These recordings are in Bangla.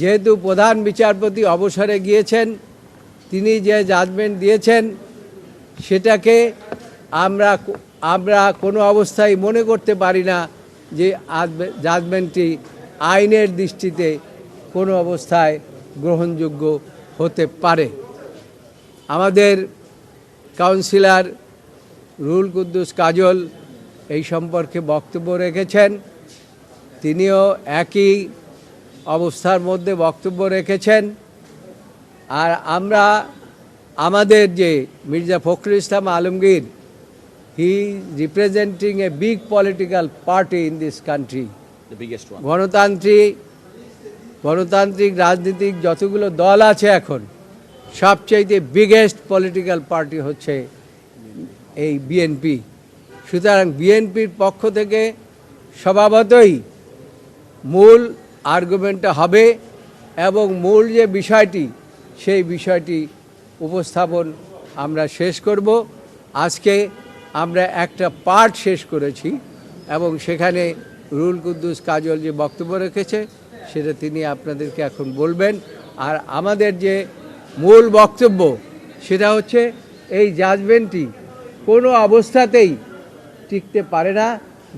যেহেতু প্রধান বিচারপতি অবসরে গিয়েছেন, তিনি যে জাজমেন্ট দিয়েছেন, সেটাকে আমরা আমরা কোনো অবস্থায় মনে করতে পারি না যে জাজমেন্টটি আইনের দৃষ্টিতে কোনো অবস্থায় গ্রহণযোগ্য হতে পারে। আমাদের কাউন্সিলর রুল কুদ্দুস কাজল এই সম্পর্কে বক্তব্য রেখেছেন। তিনিও একই অবস্থার মধ্যে বক্তব্য রেখেছেন। আর আমরা আমাদের যে Mirza Fakhrul Islam Alamgir he representing a big political party in this country. গণতান্ত্রিক গণতান্ত্রিক রাজনীতিক যতগুলো দল আছে এখন সবচাইতে বিগেস্ট পলিটিক্যাল পার্টি হচ্ছে এই বিএনপি সুতরাং বিএনপির পক্ষ থেকে স্বভাবতই মূল আর্গুমেন্টটা হবে এবং মূল যে বিষয়টি, সেই বিষয়টি উপস্থাপন আমরা শেষ করব। আজকে আমরা একটা পার্ট শেষ করেছি এবং সেখানে রুল কুদ্দুস কাজল যে বক্তব্য রেখেছে, সেটা তিনি আপনাদেরকে এখন বলবেন। আর আমাদের যে মূল বক্তব্য, সেটা হচ্ছে এই জাজমেন্টটি কোনো অবস্থাতেই টিকতে পারে না।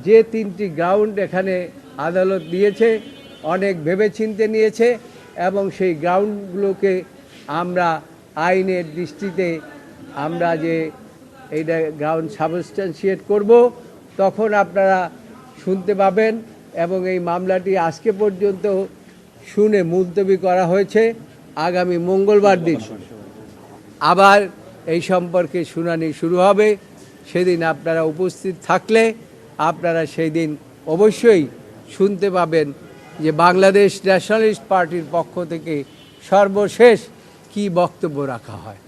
যে তিনটি গ্রাউন্ড এখানে আদালত দিয়েছে অনেক ভেবেচিন্তে নিয়েছে এবং সেই গ্রাউন্ডগুলোকে আমরা আইনের দৃষ্টিতে আমরা যে এইটা গ্রাউন্ড সাবস্টান্সিয়েট করব, তখন আপনারা শুনতে পাবেন এবং এই মামলাটি আজকে পর্যন্ত শুনে মুলতবি করা হয়েছে। আগামী মঙ্গলবার দিন আবার এই সম্পর্কে শুনানি শুরু হবে। সেদিন আপনারা উপস্থিত থাকলে আপনারা সেই দিন অবশ্যই শুনতে পাবেন যে বাংলাদেশ ন্যাশনালিস্ট পার্টির পক্ষ থেকে সর্বশেষ কি বক্তব্য রাখা হয়?